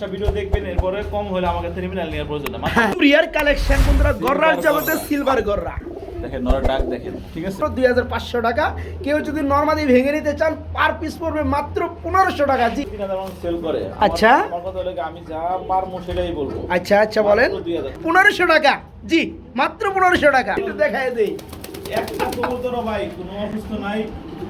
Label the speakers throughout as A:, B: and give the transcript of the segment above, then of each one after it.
A: দশটা ভিডিও দেখবেন এরপরে কম হলে আমাকে টার্মিনাল নেওয়ার প্রয়োজন না।
B: রিয়ার কালেকশন বন্ধুরা গররার জগতে সিলভার গররা।
A: দেখেন নরের ডাক দেখেন ঠিক আছে?
B: দুই হাজার পাঁচশো টাকা। কেউ যদি নর্মালি ভেঙে নিতে চান পার পিস পড়বে মাত্র পনেরোশো টাকা। জি।
A: সেল করে।
B: আচ্ছা।
A: আমার কথা হলো কি, আমি যা পারব সেটাই বলব।
B: আচ্ছা আচ্ছা বলেন।
A: মাত্র 2000
B: পনেরোশো টাকা। জি মাত্র পনেরোশো টাকা। একটু দেখায় দেই।
A: একটা ভাই কোনো অসুস্থ নাই।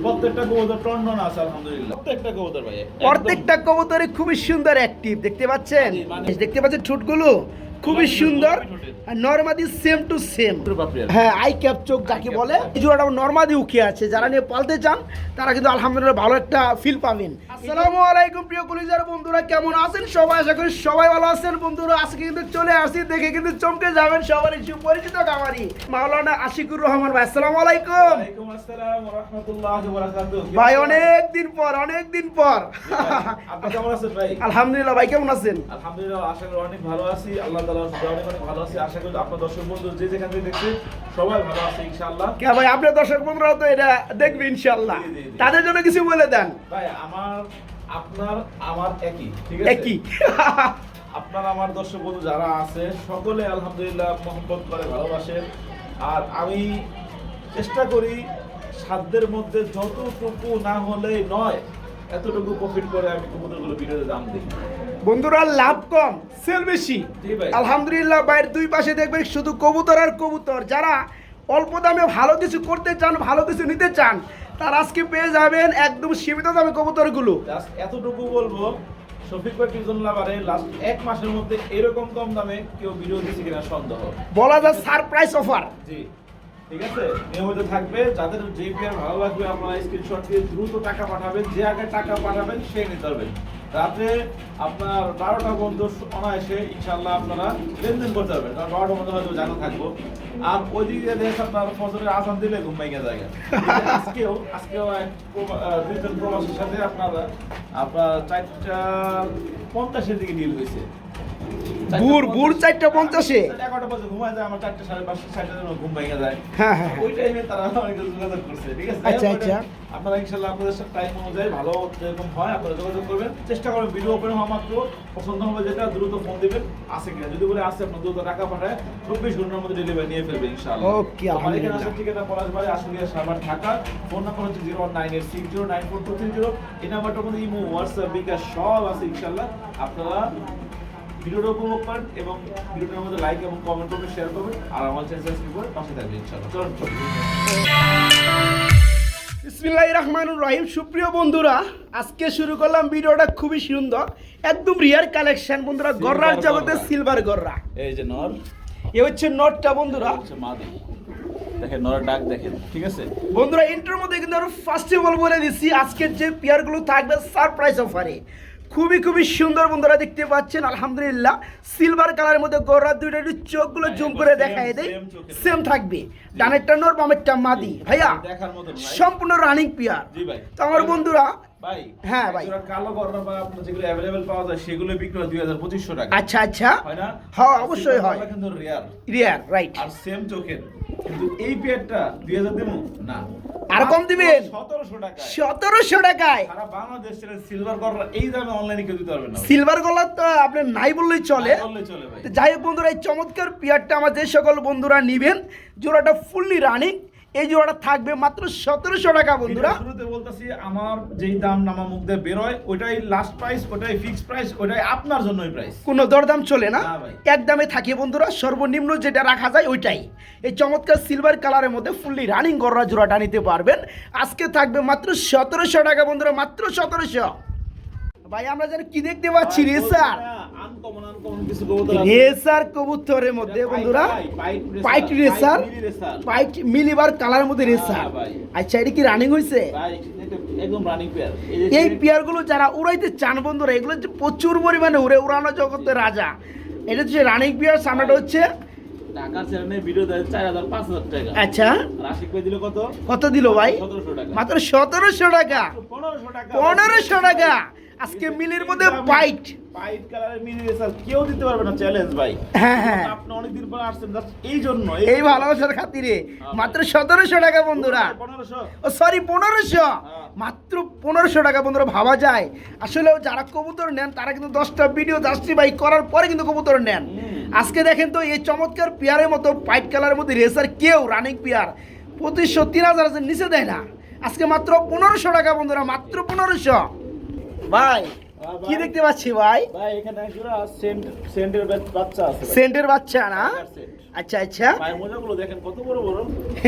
A: প্রত্যেকটা কবুতর টন্ডন আছে আলহামদুলিল্লাহ। প্রত্যেকটা কবুতর ভাই
B: প্রত্যেকটা কবুতরে খুবই সুন্দর অ্যাক্টিভ দেখতে পাচ্ছেন?
A: মানে-
B: দেখতে পাচ্ছেন ঠোঁটগুলো? খুবই সুন্দর। নর্মাদি সেম টু সেম। হ্যাঁ আই ক্যাপ চোখ যাকে বলে। এই জোড়াটা নর্মাদি উঠে আছে। যারা নিয়ে পালতে চান তারা কিন্তু আলহামদুলিল্লাহ ভালো একটা ফিল পাবেন। আসসালামু আলাইকুম প্রিয় কলিজার বন্ধুরা কেমন আছেন? সবাই আশা করি সবাই ভালো আছেন। বন্ধুরা আজকে কিন্তু চলে আসি দেখে কিন্তু চমকে যাবেন সবার সুপরিচিত কামারি মাওলানা আশিকুর রহমান ভাই। আসসালামু আলাইকুম।
A: ওয়ালাইকুম আসসালাম ওয়া রাহমাতুল্লাহি ওয়া বারাকাতুহু।
B: ভাই অনেক দিন পর অনেক দিন পর।
A: আপনি কেমন আছেন ভাই?
B: আলহামদুলিল্লাহ ভাই কেমন আছেন?
A: আলহামদুলিল্লাহ আশা করি অনেক ভালো আছি। আল্লাহ তাআলার অনেক অনেক ভালো আছি। আশা করি আপনার দর্শক বন্ধু যে যেখান থেকে দেখছেন সবাই ভালো আছে ইনশাআল্লাহ।
B: কে ভাই আপনার দর্শক বন্ধুরা তো এটা দেখবে। তাদের জন্য কিছু বলে দেন।
A: ভাই আমার আপনার আমার একই ঠিক আছে?
B: একই।
A: আপনার আমার দর্শক বন্ধু যারা আছে সকলে আলহামদুলিল্লাহ মহব্বত করে ভালোবাসে আর আমি চেষ্টা করি সাধ্যের মধ্যে যতটুকু না হলে নয় এতটুকু প্রফিট করে আমি কবুতরগুলো ভিডিওতে দাম দিই।
B: বন্ধুরা লাভ কম সেল বেশি। আলহামদুলিল্লাহ বাইরের দুই পাশে দেখবেন শুধু কবুতর আর কবুতর। যারা অল্প দামে ভালো কিছু করতে চান ভালো কিছু নিতে চান তার আজকে পেয়ে যাবেন একদম সীমিত দামে কবুতরগুলো।
A: এতটুকু বলব শফিক ভাই টিউশন লাভারে লাস্ট এক মাসের মধ্যে এরকম কম দামে কেউ ভিডিও দিচ্ছে কিনা সন্দেহ।
B: বলা যায় সারপ্রাইজ অফার
A: জি। ঠিক আছে? নিয়মিত থাকবে যাদের যে পেয়ার ভালো লাগবে আপনারা স্ক্রিনশট দিয়ে দ্রুত টাকা পাঠাবেন যে আগে টাকা পাঠাবেন সে নিতে পারবেন রাতে আপনার বারোটা বন্ধু অনায়াসে ইনশাল্লাহ আপনারা লেনদেন করতে পারবেন। কারণ বারোটা বন্ধু হয়তো জানা থাকব। আর ওই দিক দিয়ে দেখে আপনার ফজরের আসান দিলে ঘুম ভেঙে যায়। আজকেও আজকেও এক দুইজন সাথে আপনারা আপনার চারটা পঞ্চাশের দিকে ডিল হয়েছে।
B: বুর বুর চারটা পঞ্চাশে? হ্যাঁ হ্যাঁ হ্যাঁ।
A: আছে?
B: আচ্ছা, আচ্ছা।
A: আপনারা ইনশাল্লাহ আপনাদের সাথে টাইম অনুযায়ী ভালো যেরকম হয় আপনারা যোগাযোগ করবেন। চেষ্টা করবেন ভিডিও ওপেন হওয়া মাত্র। পছন্দ হবে যেটা দ্রুত ফোন দিবেন। আছে কিনা? যদি বলে আসে আপনার দ্রুত টাকা পাঠায় চব্বিশ ঘণ্টার মধ্যে ডেলিভারি নিয়ে ফেলবে ইনশাল্লাহ আমার এখানে। আসার ঠিকানা পলাশবাড়ি আশুলিয়া সাভার ঢাকা। ফোন নাম্বার হচ্ছে zero nine eight six zero nine four two three zero এই নাম্বারটার মধ্যে ইমো হোয়াটসঅ্যাপ বিকাশ সব আছে ইনশাল্লাহ আপনারা ভিডিওটা উপভোগ করেন এবং ভিডিওটার মধ্যে লাইক এবং কমেন্ট করবেন শেয়ার করবেন আর আমার চ্যানেল সাবস্ক্রাইব করে পাশে থাকবেন ইনশাআল্লাহ। চলুন
B: বিসমিল্লাহির রহমানুর রহিম। সুপ্রিয় বন্ধুরা আজকে শুরু করলাম ভিডিওটা খুবই সুন্দর একদম রিয়ার কালেকশন বন্ধুরা গররার জগতে সিলভার গররা।
A: এই যে নর।
B: এ হচ্ছে নটটা বন্ধুরা।
A: মাদি। দেখেন নরের ডাক দেখেন ঠিক আছে?
B: বন্ধুরা ইন্টার মধ্যে কিন্তু আরও ফার্স্ট অফ অল বলে দিচ্ছি আজকের যে পেয়ারগুলো থাকবে সারপ্রাইজ অফারে খুবই খুবই সুন্দর বন্ধুরা দেখতে পাচ্ছেন আলহামদুলিল্লাহ। সিলভার কালারের মধ্যে গড়ার দুইটা একটু চোখগুলো
A: হ্যাঁ,
B: জুম করে
A: same,
B: দেখায় দেয় সেম থাকবে। ডানেরটা নর বামেরটা মাদি। ভাইয়া সম্পূর্ণ রানিং পিয়ার তো আমার বন্ধুরা
A: ভাই
B: হ্যাঁ, ভাই।
A: কালো গররা বা আপনার যেগুলো অ্যাভেলেবেল পাওয়া যায় সেগুলো বিক্রি হয় দুই হাজার পঁচিশশো টাকা।
B: আচ্ছা আচ্ছা।
A: হয় না?
B: হ্যাঁ, অবশ্যই হয়।
A: কিন্তু রেয়ার
B: রিয়ার রাইট
A: আর সেম চোখের কিন্তু এই পেয়ারটা দুই হাজার দেবো না।
B: আর কম দিবেন?
A: সতেরোশো টাকা
B: সতেরোশো টাকায়?
A: সারা বাংলাদেশ সিলভার গররা এই দামে অনলাইনে কেউ দিতে পারবে না
B: সিলভার গলার তো আপনার নাই বললেই চলে।
A: বললে চলে
B: যাই হোক বন্ধুরা এই চমৎকার পেয়ারটা আমার যে সকল বন্ধুরা নিবেন জোড়াটা ফুললি রানিং এই জোড়াটা থাকবে মাত্র সতেরোশো টাকা বন্ধুরা।
A: শুরুতে বলতেছি আমার যেই দাম নামা মুখ দিয়ে বেরোয় ওইটাই লাস্ট প্রাইস ওইটাই ফিক্স প্রাইস ওইটাই আপনার জন্যই প্রাইস
B: কোনো দরদাম চলে না। এক দামে থাকে বন্ধুরা সর্বনিম্ন যেটা রাখা যায় ওইটাই। এই চমৎকার সিলভার কালারের মধ্যে ফুললি রানিং গররা জোড়াটা নিতে পারবেন। আজকে থাকবে মাত্র সতেরোশো টাকা বন্ধুরা মাত্র সতেরোশো। ভাই আমরা যেন কি দেখতে পাচ্ছি রেসার
A: আনকমন
B: রেসার কবুতরের মধ্যে বন্ধুরা
A: পাইট, রেসার,
B: পাইট রেসার
A: রেসার।
B: মিলিবার কালারের মধ্যে রেসার।
A: হ্যাঁ,
B: আচ্ছা এটা কি রানিং হয়েছে এই পেয়ারগুলো যারা উড়াইতে চান বন্ধুরা এগুলো প্রচুর পরিমাণে উড়ে উড়ানো জগতের রাজা। এটা হচ্ছে রানিং পেয়ার সামনেটা হচ্ছে
A: ঢাকার চ্যানেলে ভিডিও দেয় চার হাজার পাঁচ হাজার টাকা।
B: আচ্ছা।
A: আর ভাই দিল কত?
B: কত দিল ভাই?
A: সতেরোশো টাকা।
B: মাত্র সতেরোশো টাকা।
A: পনেরোশো টাকা।
B: পনেরোশো টাকা। আজকে মিলের মধ্যে বাইট
A: হোয়াইট কালারের মিনি রেসার কেউ দিতে পারবে না চ্যালেঞ্জ ভাই।
B: হ্যাঁ হ্যাঁ।
A: আপনি অনেকদিন পর আসছেন just এই জন্য
B: এই ভালোবাসার খাতিরে। মাত্র সতেরোশো টাকা বন্ধুরা।
A: পনেরোশো
B: ও সরি পনেরোশো। মাত্র পনেরোশো টাকা বন্ধুরা ভাবা যায়। আসলে যারা কবুতর নেন তারা কিন্তু দশটা ভিডিও দশটি বাইক করার পরে কিন্তু কবুতর নেন। আজকে দেখেন তো এই চমৎকার পেয়ারের মতো হোয়াইট কালারের মধ্যে রেসার কেউ রানিং পেয়ার পঁচিশশো তিন হাজার নিচে দেয় না। আজকে মাত্র পনেরোশো টাকা বন্ধুরা মাত্র পনেরোশো। ভাই
A: হ্যাঁ,
B: কি দেখতে পাচ্ছি ভাই?
A: ভাই এখানে একজোড়া সেন্ট সেন্টের বাচ্চা আছে
B: সেন্টের বাচ্চা না? আচ্ছা আচ্ছা।
A: ভাই মোজাগুলো দেখেন কত বড় বড়।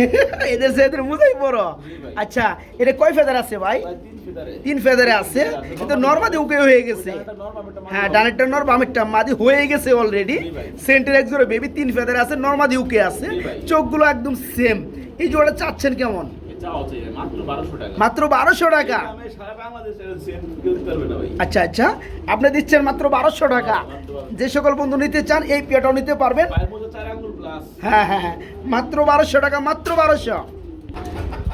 B: এদের সে এদের মুজাই বড়। আচ্ছা এটা কয় ফেদার আছে ভাই?
A: তিন ফেদারে।
B: আছে। কিন্তু নর্মাদি উকে হয়ে গেছে। হ্যাঁ ডানেরটা নর বামেরটা মাদি হয়ে গেছে অলরেডি। সেন্টের এক জোড়া বেবি তিন ফেদারে আছে নর্মাদি উকে আছে। চোখগুলো একদম সেম এই জোড়া চাচ্ছেন কেমন?
A: মাত্র 1200 টাকা।
B: মাত্র বারোশো টাকা? আচ্ছা আচ্ছা। আপনি দিচ্ছেন মাত্র বারোশো টাকা। যে সকল বন্ধু নিতে চান এই পেটাও নিতে পারবেন। হ্যাঁ হ্যাঁ হ্যাঁ। মাত্র বারোশো টাকা মাত্র বারোশো।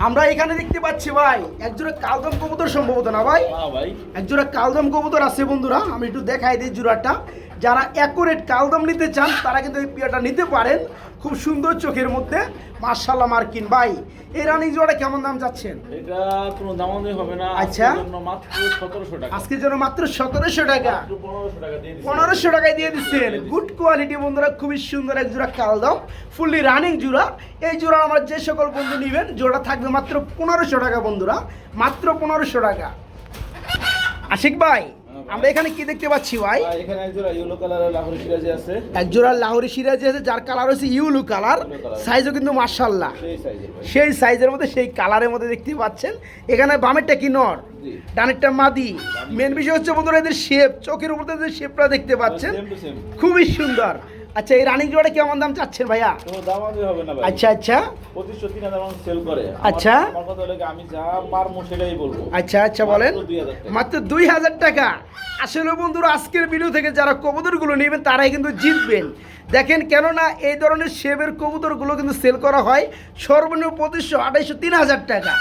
B: আমরা এখানে দেখতে পাচ্ছি ভাই একজোড়া কালদম কবুতর সম্ভবত না ভাই?
A: হ্যাঁ ভাই।
B: একজোড়া কালদম কবুতর আছে বন্ধুরা। আমি একটু দেখাই দিই জোড়াটা যারা অ্যাকুরেট কালদম নিতে চান তারা কিন্তু এই পিয়াটা নিতে পারেন খুব সুন্দর চোখের মধ্যে। মার্শাল্লাহ মার্কিন ভাই এই রানিং জোড়াটা কেমন দাম যাচ্ছেন
A: এটা কোনো দামাদামি হবে না।
B: আচ্ছা।
A: মাত্র 1700 টাকা।
B: আজকের জন্য মাত্র সতেরোশো টাকা।
A: 1500 টাকা দিয়ে দিচ্ছি
B: পনেরোশো টাকায় দিয়ে দিচ্ছেন। গুড কোয়ালিটি বন্ধুরা খুবই সুন্দর এক জোড়া কালদম ফুললি রানিং জোড়া। এই জোড়া আমার যে সকল বন্ধু নেবেন জোড়া থাকবে মাত্র পনেরোশো টাকা বন্ধুরা মাত্র পনেরোশো টাকা। আশিক ভাই আমরা এখানে কি দেখতে পাচ্ছি ভাই?
A: এখানে একজোড়া ইয়েলো কালারের লাহোরি সিরাজি আছে।
B: এক জোড়া লাহোরি সিরাজি আছে যার কালার হচ্ছে ইউলু কালার সাইজও কিন্তু মার্শাল্লাহ
A: সেই সাইজের
B: সেই সাইজের মধ্যে সেই কালারের মধ্যে দেখতে পাচ্ছেন। এখানে বামেরটা কি নর? ডানেরটা মাদি। মেন বিষয় হচ্ছে বন্ধুরা এদের শেপ চোখের উপর যে শেপটা দেখতে পাচ্ছেন খুবই সুন্দর। আচ্ছা এই রানিং জোড়া কেমন দাম চাচ্ছেন ভাইয়া?
A: কোনো হবে না ভাই।
B: আচ্ছা আচ্ছা।
A: 2500 3000 সেল করে।
B: আচ্ছা।
A: আমার কথা হলো আমি যা পারব সেটাই বলব।
B: আচ্ছা আচ্ছা বলেন।
A: মাত্র 2000 টাকা।
B: আসলে বন্ধুরা আজকের ভিডিও থেকে যারা কবুতরগুলো নেবেন তারাই কিন্তু জিতবেন। দেখেন কেননা এই ধরনের শেবের কবুতরগুলো কিন্তু সেল করা হয় সর্বনিম্ন পঁচিশশো আঠাইশশো তিন হাজার টাকা।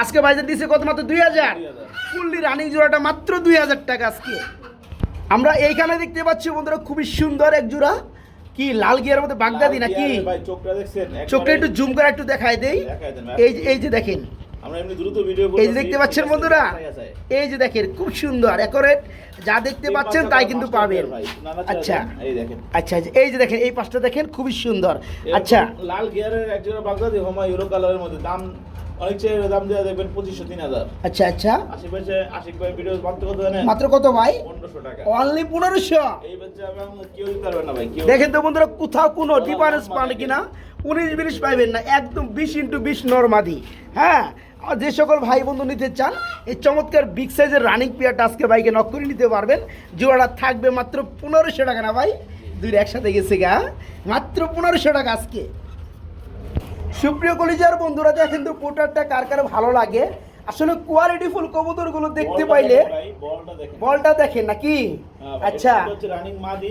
B: আজকে বাজার দিচ্ছে কত মাত্র? দুই হাজার।
A: 2000
B: ফুললি রানিং জোড়াটা মাত্র দুই হাজার টাকা আজকে। আমরা এইখানে দেখতে পাচ্ছি বন্ধুরা খুবই সুন্দর এক জোড়া। কি লাল গিয়ার মধ্যে বাগদাদি নাকি?
A: চোখটা
B: একটু জুম করে একটু দেখাই দেই। এই এই যে দেখেন।
A: আমরা এমনি দ্রুত ভিডিও
B: এই যে দেখতে পাচ্ছেন বন্ধুরা এই যে দেখেন খুব সুন্দর যা দেখতে পাচ্ছেন তাই কিন্তু পাবেন। আচ্ছা।
A: এই দেখেন।
B: আচ্ছা এই যে দেখেন এই পাশটা দেখেন খুবই সুন্দর। আচ্ছা।
A: লাল গিয়ারের বাগদাদি হোমা ইউরো কালারের মধ্যে দাম অনেক চেয়ে দাম দেওয়া দেখবেন পঁচিশশো তিন হাজার।
B: আচ্ছা আচ্ছা।
A: আশি আশিক ভাই ভিডিও মাত্র কত জানেন?
B: মাত্র কত ভাই?
A: পনেরোশো টাকা।
B: অনলি পনেরোশো?
A: এই বাচ্চা কেউ দিতে পারবে না ভাই
B: দেখেন তো বন্ধুরা কোথাও কোনো ডিফারেন্স পান কিনা? উনিশ বিশ পাইবেন না একদম বিশ ইন্টু বিশ নর্মাদি হ্যাঁ? আর যে সকল ভাই বন্ধু নিতে চান এই চমৎকার বিগ সাইজের রানিং পেয়ারটা আজকে বাইকে নক করে নিতে পারবেন। জোড়াটা থাকবে মাত্র পনেরোশো টাকা না ভাই? দুইটা একসাথে গেছে গা। মাত্র পনেরোশো টাকা আজকে। সুপ্রিয় কলিজার বন্ধুরা দেখেন তো পোটারটা কার কার ভালো লাগে। আসলে কোয়ালিটি ফুল কবুতরগুলো দেখতে পাইলে
A: বলটা দেখেন।
B: নাকি?
A: হ্যাঁ
B: আচ্ছা।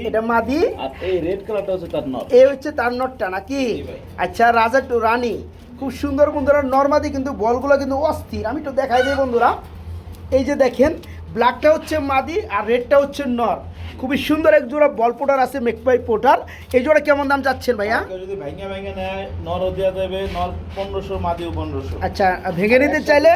A: এটা মাদি। আর এই রেড কালারটা হচ্ছে তার নট
B: এ হচ্ছে তার নটটা নাকি? আচ্ছা রাজা টু রানী। খুব সুন্দর বন্ধুরা, নর্মাদি কিন্তু বলগুলো কিন্তু অস্থির। আমি একটু দেখাই দিই বন্ধুরা। এই যে দেখেন ব্ল্যাকটা হচ্ছে মাদি আর রেডটা হচ্ছে নর। খুবই সুন্দর এক জোড়া বল পোটার আছে মেকপাই পোটার। এই জোড়া কেমন দাম যাচ্ছেন ভাইয়া?
A: যদি ভাঙা ভাঙা নেয় নর দেওয়া দেবে নর পনেরোশো মাদিও পনেরোশো।
B: আচ্ছা ভেঙে নিতে চাইলে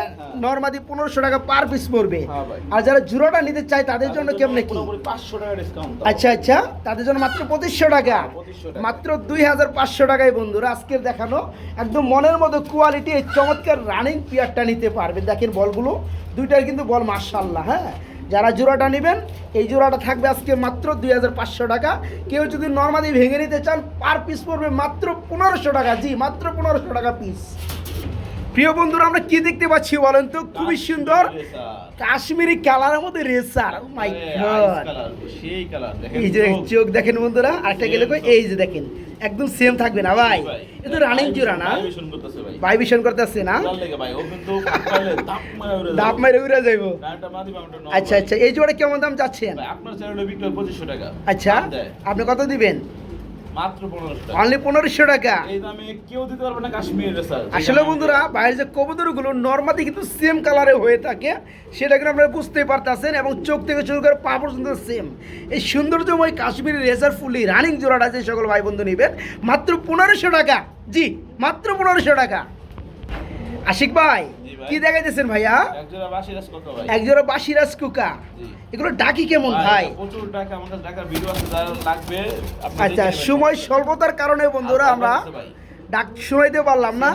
B: নর্মাদি পনেরোশো টাকা পার পিস পড়বে।
A: হ্যাঁ
B: আর যারা জোড়াটা নিতে চায় তাদের জন্য কেমনে কি?
A: পাঁচশো টাকা ডিসকাউন্ট
B: আচ্ছা আচ্ছা তাদের জন্য মাত্র পঁচিশশো টাকা।
A: 2500 টাকা।
B: মাত্র দুই হাজার পাঁচশো টাকায় বন্ধুরা আজকের দেখানো। একদম মনের মতো কোয়ালিটি এই চমৎকার রানিং পিয়ারটা নিতে পারবেন। দেখেন বলগুলো দুইটার কিন্তু বল মার্শাল্লাহ হ্যাঁ? যারা জোড়াটা নেবেন, এই জোড়াটা থাকবে আজকে মাত্র দুই হাজার পাঁচশো টাকা। কেউ যদি নর্মালি ভেঙে নিতে চান, পার পিস পড়বে মাত্র পনেরোশো টাকা। জি, মাত্র পনেরোশো টাকা পিস প্রিয় বন্ধুরা আমরা কি দেখতে পাচ্ছি বলেন তো? খুবই সুন্দর। কাশ্মীরি কালারের মধ্যে রেসার। মাই গড
A: সেই কালার দেখেন
B: এই যে
A: চোখ।
B: দেখেন বন্ধুরা আরেকটা গেলে এই যে দেখেন একদম সেম থাকবে না ভাই? এটা রানিং জোড়া না?
A: ভাই।
B: ভাইবিশন করতেছে না?
A: দাপ মারা উড়ে
B: যাইবো। আচ্ছা আচ্ছা এই জোড়া কেমন দাম যাচ্ছেন
A: আপনার চ্যানেলে বিক্রি 2500 টাকা।
B: আচ্ছা আপনি কত দিবেন?
A: মাত্র টাকা।
B: অনলি পনেরোশো টাকা?
A: এই দামে কেউ দিতে পারবে না কাশ্মীর রেসার
B: আসলে বন্ধুরা যে কবুতরগুলো নর্মালি কিন্তু সেম কালারে হয়ে থাকে সেটা কিন্তু আপনারা বুঝতেই পারতেছেন এবং চোখ থেকে শুরু করে পা পর্যন্ত সেম এই সৌন্দর্যময় কাশ্মীরি রেজার ফুলি রানিং জোড়াটা যে সকল ভাই বন্ধু নেবেন মাত্র পনেরোশো টাকা। জি মাত্র পনেরোশো টাকা। আশিক ভাই। কি দেখাইতেছেন ভাইয়া?
A: এক জোড়া
B: বাসিরাজ কুকা এগুলো ডাকি কেমন ভাই আচ্ছা সময় স্বল্পতার কারণে বন্ধুরা আমরা। ডাক শোনাইতে পারলাম না।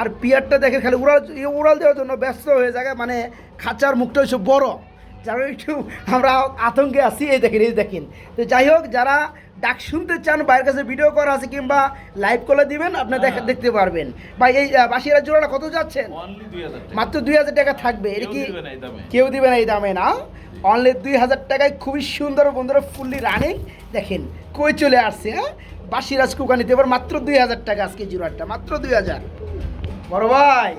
B: আর পিয়ারটা দেখে খালি উড়াল উড়াল দেওয়ার জন্য ব্যস্ত হয়ে যায় মানে খাঁচার মুখটা হচ্ছে বড়। যারা একটু আমরা আতঙ্কে আছি এই দেখেন এই দেখেন। তো যাই হোক যারা ডাক শুনতে চান বাইরের কাছে ভিডিও করা আছে কিংবা লাইভ কলে দিবেন আপনি দেখা
A: হ্যাঁ।
B: দেখতে পারবেন। ভাই এই বাসিরা জোড়াটা কত যাচ্ছেন?
A: অনলি 2000 টাকা।
B: মাত্র দুই হাজার টাকা থাকবে। এটা কি। কেউ দিবে না এই দামে না? অনলি দুই হাজার টাকায় খুবই সুন্দর বন্ধুরা ফুললি রানিং দেখেন কই চলে আসছে হ্যাঁ? বাসিরাজ কুকা নিতে পারে মাত্র দুই হাজার টাকা আজকে জোড়াটা মাত্র দুই হাজার। বড় ভাই।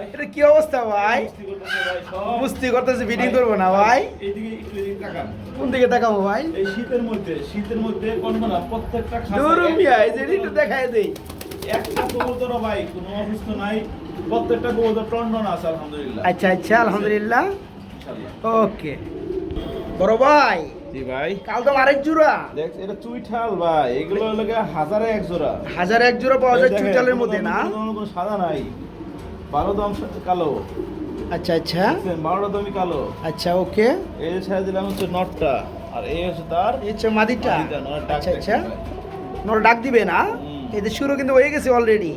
B: এটা কি অবস্থা ভাই?
A: মুস্তি করতেছে ভাই
B: বুঝতে করতেছে বিডিং করব না ভাই। কোন দিকে দেখাবো ভাই?
A: এই শীতের মধ্যে শীতের মধ্যে কোন না প্রত্যেকটা
B: দূরম
A: এক-
B: মিয়া যে একটু দেখাই দেই।
A: একটা কবুতর ভাই কোনো অসুস্থ নাই। প্রত্যেকটা কবুতর টন্ডন আছে আলহামদুলিল্লাহ।
B: আচ্ছা আচ্ছা আলহামদুলিল্লাহ। ওকে। বড় ভাই।
A: জি ভাই।
B: কাল তো আরেক জোড়া।
A: দেখ এটা চুইঠাল ভাই। এগুলো লাগে হাজারে এক জোড়া।
B: হাজার এক জোড়া পাওয়া যায়
A: কোনো
B: মধ্যে না?
A: কোনো কোনো সাদা নাই। বারো দাম কালো।
B: আচ্ছা আচ্ছা।
A: বারোটা দামই কালো।
B: আচ্ছা ওকে।
A: এই ছেড়ে দিলাম হচ্ছে নটটা। আর এই হচ্ছে তার
B: এই হচ্ছে মাদিটা। আচ্ছা আচ্ছা। নর ডাক দিবে না? এদের শুরু কিন্তু হয়ে গেছে অলরেডি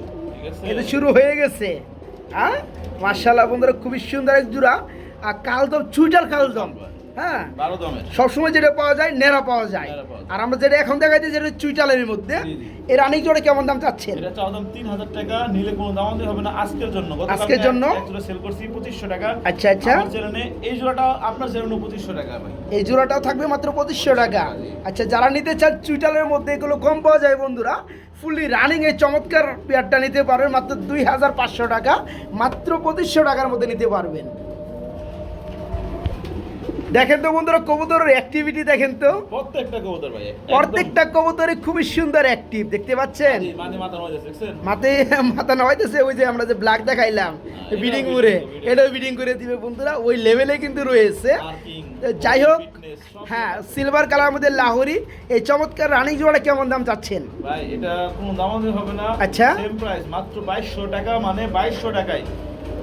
B: এদের শুরু হয়ে গেছে। হ্যাঁ মার্শাল্লাহ বন্ধুরা খুবই সুন্দর এক জুড়া। আর কালদম চুইটার কালদম। হ্যাঁ? সবসময় যেটা পাওয়া যায় নেড়া পাওয়া যায়। আর আমরা যেটা এখন দেখাইছি যেটা চুইটালের মধ্যে। এর অনেক জোড়া কেমন দাম চাচ্ছেন?
A: এটা চাওয়া দাম তিন হাজার টাকা নিলে কোনো দাম আমাদের হবে না। আজকের জন্য।
B: আজকের জন্য?
A: জোড়া সেল করছি পঁচিশশো টাকা।
B: আচ্ছা আচ্ছা।
A: আমার এই জোড়াটা আপনার চ্যানেলে পঁচিশশো টাকা ভাই।
B: এই জোড়াটাও থাকবে মাত্র পঁচিশশো টাকা। আচ্ছা যারা নিতে চান চুইটালের মধ্যে এগুলো কম পাওয়া যায় বন্ধুরা। ফুললি রানিং এই চমৎকার পেয়ারটা নিতে পারবেন মাত্র দুই হাজার পাঁচশো টাকা। মাত্র পঁচিশশো টাকার মধ্যে নিতে পারবেন। দেখেন তো বন্ধুরা কবুতরের অ্যাক্টিভিটি দেখেন তো।
A: প্রত্যেকটা কবুতর ভাই
B: প্রত্যেকটা কবুতরে খুবই সুন্দর অ্যাক্টিভ দেখতে পাচ্ছেন? মাথায় মাথা নয়তেছে ওই যে আমরা যে ব্ল্যাক দেখাইলাম
A: হ্যাঁ,
B: বিডিং করে এটাও বিডিং করে দিবে বন্ধুরা ওই লেভেলে কিন্তু রয়েছে। যাই হোক হ্যাঁ সিলভার কালার মধ্যে লাহোরি এই চমৎকার রানিং জোড়া কেমন দাম চাচ্ছেন?
A: ভাই এটা কোনো দাম হবে না।
B: আচ্ছা।
A: সেম প্রাইস মাত্র বাইশশো টাকা মানে বাইশশো টাকায়।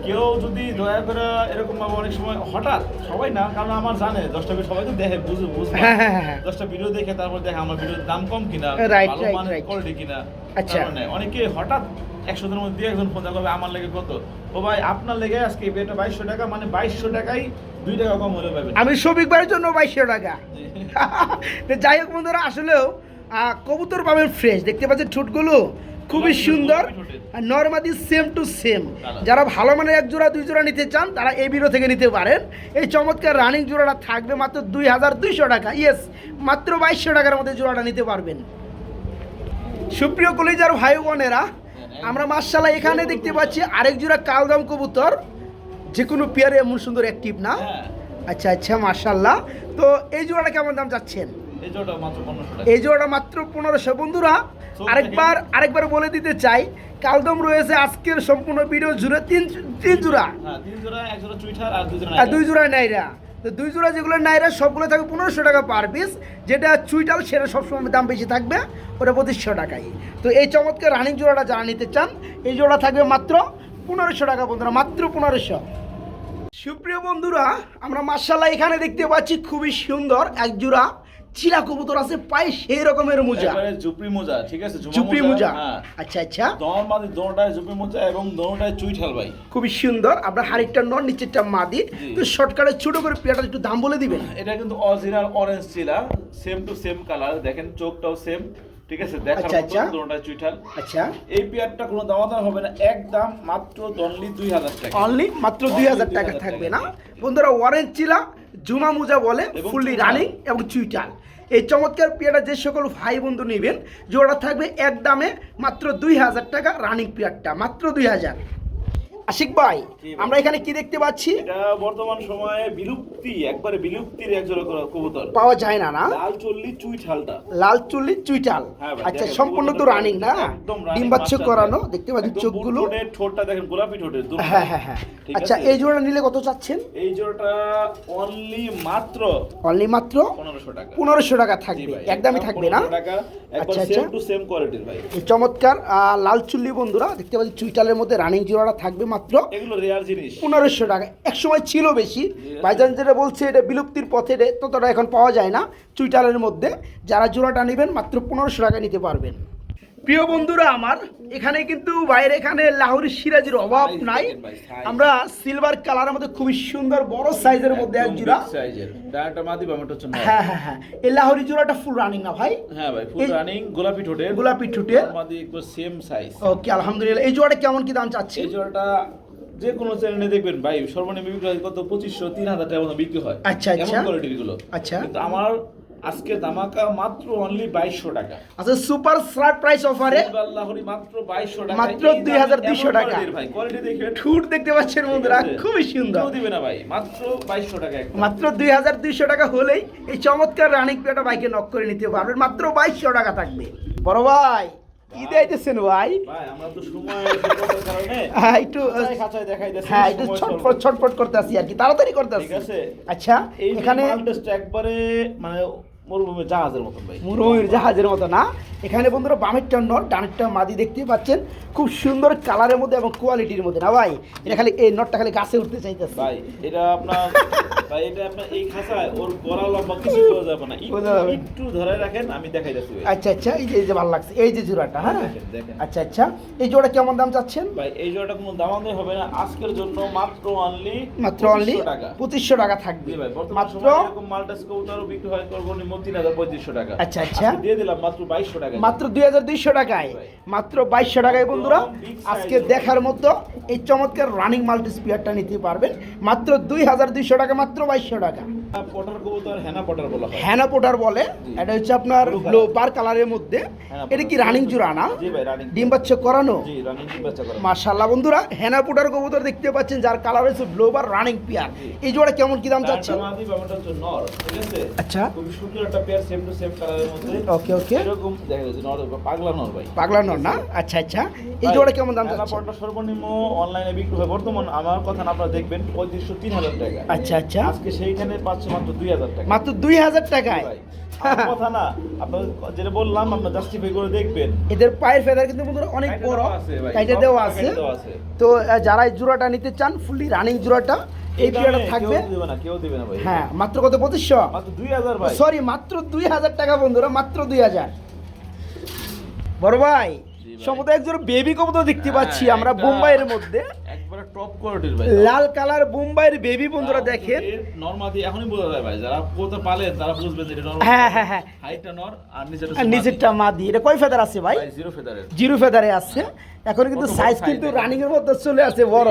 A: কেউ যদি দয়া করে এরকম ভাবে অনেক সময় হঠাৎ সবাই না কারণ আমার জানে দশটা ভিডিও সবাই তো দেখে বুঝে বুঝবে
B: হ্যাঁ, হ্যাঁ, হ্যাঁ।
A: দশটা ভিডিও দেখে তারপর দেখে আমার ভিডিওর দাম কম কিনা ভালো মানের কোয়ালিটি কিনা
B: আচ্ছা।
A: অনেকে হঠাৎ একশো দিনের মধ্যে একজন ফোন করবে আমার লেগে কত? ও ভাই আপনার লেগে আজকে এটা বাইশশো টাকা মানে বাইশশো টাকাই দুই টাকা কম হলে পাবেন।
B: আমি শফিক ভাইয়ের জন্য বাইশশো টাকা। যাই হোক বন্ধুরা আসলেও কবুতর পাবেন ফ্রেশ দেখতে পাচ্ছেন ঠোঁটগুলো খুবই সুন্দর। নর্মাদি সেম টু সেম যারা ভালো মানের এক জোড়া দুই জোড়া নিতে চান তারা এই বিরো থেকে নিতে পারেন। এই চমৎকার রানিং জোড়াটা থাকবে মাত্র দুই হাজার দুইশো টাকা। ইয়েস মাত্র বাইশশো টাকার মধ্যে জোড়াটা নিতে পারবেন। সুপ্রিয় কলিজার ভাই বোনেরা আমরা মার্শাল্লাহ এখানে দেখতে পাচ্ছি আরেক জোড়া কালদম কবুতর। যে কোনো পেয়ারে এমন সুন্দর অ্যাক্টিভ না?
A: হ্যাঁ।
B: আচ্ছা আচ্ছা মার্শাল্লাহ তো এই জোড়াটা কেমন দাম যাচ্ছেন
A: এই জোড়াটা মাত্র পনেরোশো
B: এই জোড়াটা মাত্র পনেরোশো। বন্ধুরা আরেকবার আরেকবার বলে দিতে চাই কালদম রয়েছে আজকের সম্পূর্ণ ভিডিও জুড়ে তিন তিন জোড়া।
A: হ্যাঁ আর দুই জোড়া
B: দুই জোড়া নাইরা। তো দুই জোড়া যেগুলো নাইরা সবগুলো থাকবে পনেরোশো টাকা পার পিস যেটা চুইটাল সেটা সবসময় দাম বেশি থাকবে ওটা পঁচিশশো টাকায়। তো এই চমৎকার রানিং জোড়াটা যারা নিতে চান এই জোড়া থাকবে মাত্র পনেরোশো টাকা বন্ধুরা মাত্র পনেরোশো। সুপ্রিয় বন্ধুরা আমরা মার্শাল্লাহ এখানে দেখতে পাচ্ছি খুবই সুন্দর এক জোড়া চিরা কবুতর আছে পায়ে সেই রকমের মোজা।
A: জুপরি মোজা ঠিক আছে? ঝুমা
B: চুপড়ি মোজা
A: হ্যাঁ।
B: আচ্ছা আচ্ছা।
A: দর মাদি দোনোটায় জুপরি মোজা এবং দোনোটায় চুইঠাল ভাই।
B: খুবই সুন্দর। আপনার হাড়িটা নন নিচেরটা মাদি। তো শর্টকাটে ছোট করে পেয়ারটা একটু দাম বলে দিবেন।
A: এটা কিন্তু অরিজিনাল অরেঞ্জ চিলা সেম টু সেম কালার দেখেন চোখটাও সেম ঠিক আছে? দেখার
B: আচ্ছা,
A: মতো
B: আচ্ছা।
A: চুইঠাল
B: আচ্ছা।
A: এই পেয়ারটা কোনো দামাদাম হবে না একদম মাত্র অনলি দুই হাজার টাকা।
B: অনলি মাত্র দুই হাজার টাকা থাকবে না। বন্ধুরা অরেঞ্জ চিলা জুমা মুজা বলে ফুললি রানিং এবং চুইটাল এই চমৎকার পেয়ারটা যে সকল ভাই বন্ধু নেবেন জোড়া থাকবে এক দামে মাত্র দুই হাজার টাকা রানিং পেয়ারটা মাত্র দুই হাজার। আশিক ভাই আমরা এখানে কি দেখতে পাচ্ছি?
A: এটা বর্তমান সময়ে বিলুপ্তি একবারে বিলুপ্তির একজোড়া ক- কবুতর।
B: পাওয়া যায় না না?
A: লাল চল্লি চুই ঠালটা।
B: লাল চুল্লি চুইটাল
A: হ্যাঁ
B: আচ্ছা সম্পূর্ণ তো রানিং না? ডিম বাচ্চা করানো
A: ভাই।
B: দেখতে পাচ্ছি চোখগুলো।
A: ঠোঁটটা দেখেন গোলাপি ঠোঁটের
B: হ্যাঁ হ্যাঁ হ্যাঁ। আচ্ছা এই জোড়া নিলে কত চাচ্ছেন?
A: এই জোড়াটা অনলি মাত্র
B: অনলি মাত্র
A: পনেরোশো টাকা।
B: পনেরোশো টাকা থাকবে। একদমই থাকবে না?
A: 1500
B: আচ্ছা,
A: সেম
B: আচ্ছা।
A: টু সেম কোয়ালিটির ভাই।
B: চমৎকার লাল চুল্লি বন্ধুরা দেখতে পাচ্ছি চুইটালের মধ্যে রানিং জোড়াটা থাকবে মাত্র
A: এগুলো রেয়ার জিনিস।
B: পনেরোশো টাকা। এক সময় ছিল বেশি। ভাইজান যেটা বলছে এটা বিলুপ্তির পথে ততটা এখন পাওয়া যায় না। চুইটালের মধ্যে যারা জোড়াটা নেবেন মাত্র পনেরোশো টাকা নিতে পারবেন। প্রিয় বন্ধুরা আমার এখানে কিন্তু বাইরে এখানে লাহোরি সিরাজের অভাব নাই। আমরা সিলভার কালারের মধ্যে খুবই সুন্দর বড় সাইজের মধ্যে এক জোড়া।
A: big size মাদি বামাটা নর।
B: হ্যাঁ হ্যাঁ হ্যাঁ। এই লাহোরি জোড়াটা ফুল রানিং না ভাই?
A: হ্যাঁ ভাই ফুল রানিং গোলাপি ঠোঁটের।
B: গোলাপি ঠোঁটের।
A: মাদি একটু সেম সাইজ
B: ওকে আলহামদুলিল্লাহ। এই জোড়াটা কেমন কি দাম চাচ্ছি
A: এই জোড়াটা যে কোনো চ্যানেলে দেখবেন ভাই সর্বনিম্ন বিক্রি হয় কত? পঁচিশশো তিন হাজার টাকা বিক্রি হয়।
B: আচ্ছা, আচ্ছা।
A: কোয়ালিটিরগুলো।
B: আচ্ছা।
A: কিন্তু আমার আজকে দামাকা মাত্র অনলি বাইশশো টাকা।
B: আচ্ছা সুপার স্লাট প্রাইস অফারে
A: সিলভার লাহোরি মাত্র বাইশশো টাকা।
B: মাত্র
A: দামে
B: 2200
A: এমন
B: টাকা।
A: ভাই? কোয়ালিটি দেখবেন
B: ঠুট দেখতে পাচ্ছেন বন্ধুরা খুবই সুন্দর।
A: দিবে না ভাই মাত্র বাইশশো টাকা
B: মাত্র দুই হাজার দুইশো টাকা হলেই এই চমৎকার রানিং পেটা বাইকে নক করে নিতে পারবেন। মাত্র বাইশশো টাকা থাকবে। বড় ভাই ভাই। হ্যাঁ একটু হ্যাঁ একটু ছটফট ছটফট করতে আসি আর কি তাড়াতাড়ি করতে আসি আচ্ছা এখানে
A: এখানে একবারে মানে মরুভূমির জাহাজের মতন ভাই।
B: মুরমুর জাহাজের মতো না? এখানে বন্ধুরা বামেরটা নট ডানেরটা মাদি দেখতে পাচ্ছেন। খুব সুন্দর কালারের মধ্যে এবং কোয়ালিটির মধ্যে না ভাই? এটা খালি এই নটটা খালি গাছে উঠতে চাইতেছে।
A: ভাই এটা আপনার ভাই এটা আপনার এই খাঁচায় ওর গড়া লম্বা কিছু করা যাবে না। একটু-
B: বোঝা
A: ধরে রাখেন আমি দেখাই যাচ্ছি
B: আচ্ছা আচ্ছা এই যে এই যে ভালো লাগছে এই যে জোড়াটা হ্যাঁ। আচ্ছা আচ্ছা এই জোড়া কেমন দাম চাচ্ছেন?
A: ভাই এই জোড়াটা কোনো দামাদামি হবে না। আজকের জন্য মাত্র অনলি
B: মাত্র অনলি
A: টাকা।
B: পঁচিশশো টাকা থাকবে।
A: ভাই
B: মাত্র
A: এরকম মাল্টাস কবুতরও বিক্রি হয় সর্বনিম্ন তিন হাজার পঁয়ত্রিশশো টাকা।
B: আচ্ছা, আচ্ছা।
A: দিয়ে দিলাম মাত্র বাইশশো টাকা।
B: মাত্র দুই হাজার দুইশো টাকায়। মাত্র বাইশশো টাকায় বন্ধুরা। আজকে দেখার মতো এই চমৎকার রানিং মাল্টি স্পিয়ারটা নিতে পারবেন। মাত্র দুই হাজার দুইশো টাকা মাত্র বাইশশো টাকা।
A: পটার হয়।
B: হ্যানা পোটার বলে। এটা হচ্ছে আপনার কালারের মধ্যে। এটা কি রানিং জোড়া না? ডিম বাচ্চা করানো? মার্শাল্লাহ বন্ধুরা। হেনা পোটার কবুতর দেখতে পাচ্ছেন যার কালার হচ্ছে ব্লু বার রানিং পিয়ার এই জোড়া কেমন কি দাম
A: আছে?
B: আচ্ছা।
A: খুবই সুন্দর একটা পেয়ার সেম টু সেম কালারের মধ্যে
B: ওকে ওকে
A: এরকম দেখা যাচ্ছে নর পাগলা নর ভাই
B: পাগলা নর না আচ্ছা আচ্ছা এই জোড়া কেমন দাম
A: হেনা
B: চাচ্ছেন
A: সর্বনিম্ন অনলাইনে বিক্রি হয় বর্তমান আমার কথা আপনারা দেখবেন পঁয়ত্রিশশো তিন হাজার টাকা
B: আচ্ছা আচ্ছা
A: আজকে সেইখানে পাচ্ছে মাত্র দুই হাজার টাকা
B: মাত্র দুই হাজার টাকায়
A: কথা না আপনার যেটা বললাম আপনার জাস্টিফাই করে দেখবেন
B: এদের পায়ের ফেদার কিন্তু বন্ধুরা অনেক বড়
A: আছে ভাই,
B: কাইটে
A: সব
B: দেওয়া আছে তো যারা এই জোড়াটা নিতে চান ফুললি রানিং জোড়াটা এই থাকবে
A: কেউ দিবে না কেউ দিবে না ভাই।
B: হ্যাঁ মাত্র কত? পঁচিশশো?
A: মাত্র দুই হাজার ভাই।
B: সরি মাত্র দুই হাজার টাকা বন্ধুরা মাত্র দুই হাজার। বড় ভাই একজন বেবি কবুতর দেখতে
A: হ্যাঁ,
B: পাচ্ছি আমরা বোম্বাইয়ের মধ্যে।
A: একবারে টপ কোয়ালিটির ভাই
B: লাল কালার বোম্বাইয়ের বেবি বন্ধুরা দেখেন।
A: নরমাদি এখনই বোঝা যায় ভাই যারা কবুতর পালে তারা বুঝবেন যে এটা নর
B: হ্যাঁ হ্যাঁ হ্যাঁ।
A: হাইটটা নর আর নিচেটা
B: নিচেরটা মাদি। এটা কয় ফেদার আছে ভাই?
A: জিরো
B: ফেদারে আছে। এখন কিন্তু সাইজ কিন্তু। রানিং এর মধ্যে চলে আসে বড়।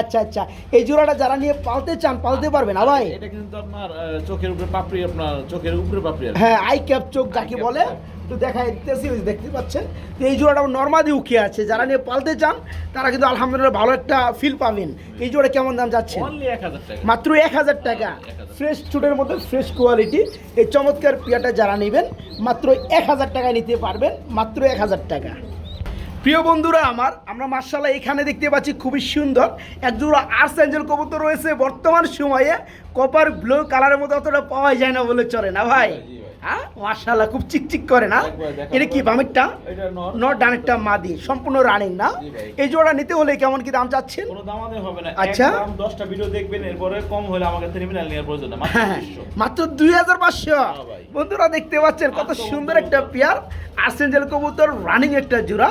B: আচ্ছা আচ্ছা। এই জোড়াটা যারা নিয়ে পালতে চান পালতে পারবে না ভাই?
A: এটা কিন্তু আপনার চোখের উপরে পাপড়ি আপনার চোখের উপরে পাপড়ি
B: হ্যাঁ আই ক্যাপ চোখ যাকে বলে
A: চোখ।
B: একটু দেখাই দিতেছি দেখতে পাচ্ছেন? তো এই জোড়াটা নর্মাদি উঠে আছে যারা নিয়ে পালতে চান তারা কিন্তু আলহামদুলিল্লাহ ভালো একটা ফিল পাবেন। এই জোড়া কেমন দাম যাচ্ছে? মাত্র এক হাজার টাকা। ফ্রেশ চুটের মধ্যে ফ্রেশ কোয়ালিটি এই চমৎকার পিয়াটা যারা নেবেন মাত্র এক হাজার টাকায় নিতে পারবেন মাত্র এক হাজার টাকা। প্রিয় বন্ধুরা আমার, আমরা মার্শাল্লাহ এখানে দেখতে পাচ্ছি খুবই সুন্দর এক জোড়া আর্স অ্যাঞ্জেল কবুতর রয়েছে। বর্তমান সময়ে কপার ব্লু কালারের মতো অতটা পাওয়া যায় না বলে চলে না ভাই? হ্যাঁ? খুব চিকচিক করে না? এটা কি বামেরটা?
A: এটা
B: নট ডানেরটা মাদি সম্পূর্ণ রানিং না? এই জোড়া নিতে হলে কেমন কি দাম চাচ্ছেন?
A: কোনো দামাদামি হবে না।
B: আচ্ছা।
A: একদম দশটা ভিডিও দেখবেন এরপরে কম হলে আমাকে টার্মিনাল নেওয়ার প্রয়োজন না। মাত্র
B: হ্যাঁ,
A: 2500
B: দুই হাজার পাঁচশো।
A: হ্যাঁ
B: বন্ধুরা দেখতে পাচ্ছেন কত সুন্দর একটা। পেয়ার আর্সেঞ্জেল কবুতর রানিং একটা জোড়া।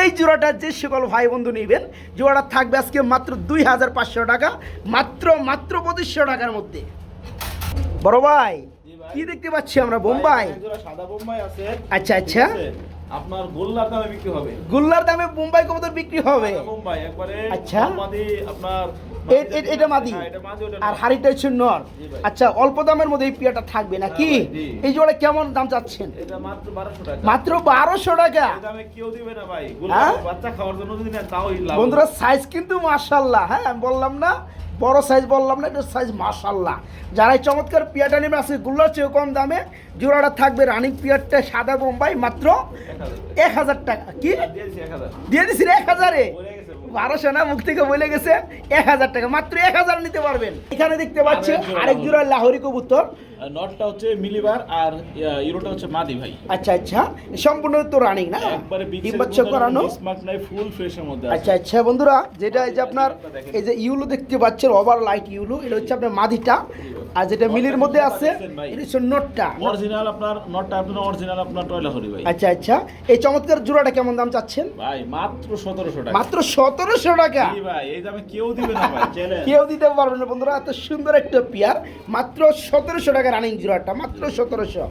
B: এই জোড়াটা যে সকল ভাই বন্ধু নেবেন জোড়াটা থাকবে আজকে মাত্র দুই হাজার পাঁচশো টাকা মাত্র মাত্র পঁচিশশো টাকার মধ্যে। বড় ভাই। কি দেখতে পাচ্ছি আমরা? বোম্বাই।
A: সাদা বোম্বাই আছে।
B: আচ্ছা, আচ্ছা।
A: আপনার গোল্লার দামে বিক্রি হবে।
B: গোল্লার দামে বোম্বাই কবুতর বিক্রি হবে।
A: বোম্বাই একবারে
B: আচ্ছা।
A: আপনার
B: এটা মাদি।
A: হ্যাঁ,
B: আর। হাড়িটা হচ্ছে নর। আচ্ছা অল্প দামের মধ্যে এই পিয়াটা থাকবে নাকি এই জোড়া কেমন দাম চাচ্ছেন?
A: মাত্র বারোশো টাকা।
B: হ্যাঁ? বন্ধুরা সাইজ কিন্তু মাশাল্লাহ হ্যাঁ আমি বললাম না বড় সাইজ বললাম না এটা সাইজ মাশাল্লাহ যারা এই চমৎকার পিয়াটা নেবে আছে গুল্লার চেয়েও কম দামে জোড়াটা থাকবে রানিং পিয়ারটা সাদা বোম্বাই মাত্র
A: এক হাজার।
B: টাকা। কি? দিয়ে দিছি এক হাজারে। বারোশো না মুখ থেকে বলে গেছে এক হাজার টাকা মাত্র এক হাজার নিতে পারবেন। এখানে দেখতে পাচ্ছেন
A: আরেক জোড়া
B: লাহোরি কবুতর।
A: নটটা হচ্ছে মিলিবার আর ইউরোটা হচ্ছে মাদি ভাই।
B: আচ্ছা আচ্ছা। সম্পূর্ণ তো রানিং না?
A: একবারে কোনো
B: করানো।
A: mismark নাই ফুল ফ্রেশের মধ্যে
B: আচ্ছা আচ্ছা বন্ধুরা যেটা এই যে আপনার এই যে ইউলো দেখতে পাচ্ছেন ওভার লাইট ইউলো এটা হচ্ছে আপনার মাদিটা। আর যেটা মিলির মধ্যে আছে এটা হচ্ছে নোটটা।
A: অরিজিনাল আপনার নটটা আপনার অরিজিনাল আপনার টয়লা হরি ভাই।
B: আচ্ছা আচ্ছা। এই চমৎকার জোড়াটা কেমন দাম চাচ্ছেন?
A: ভাই মাত্র সতেরোশো টাকা।
B: মাত্র সতেরোশো টাকা। কেউ দিতে পারবে না বন্ধুরা এত সুন্দর একটা পেয়ার। মাত্র সতেরোশো টাকা রানিং জোড়াটা মাত্র সতেরোশো।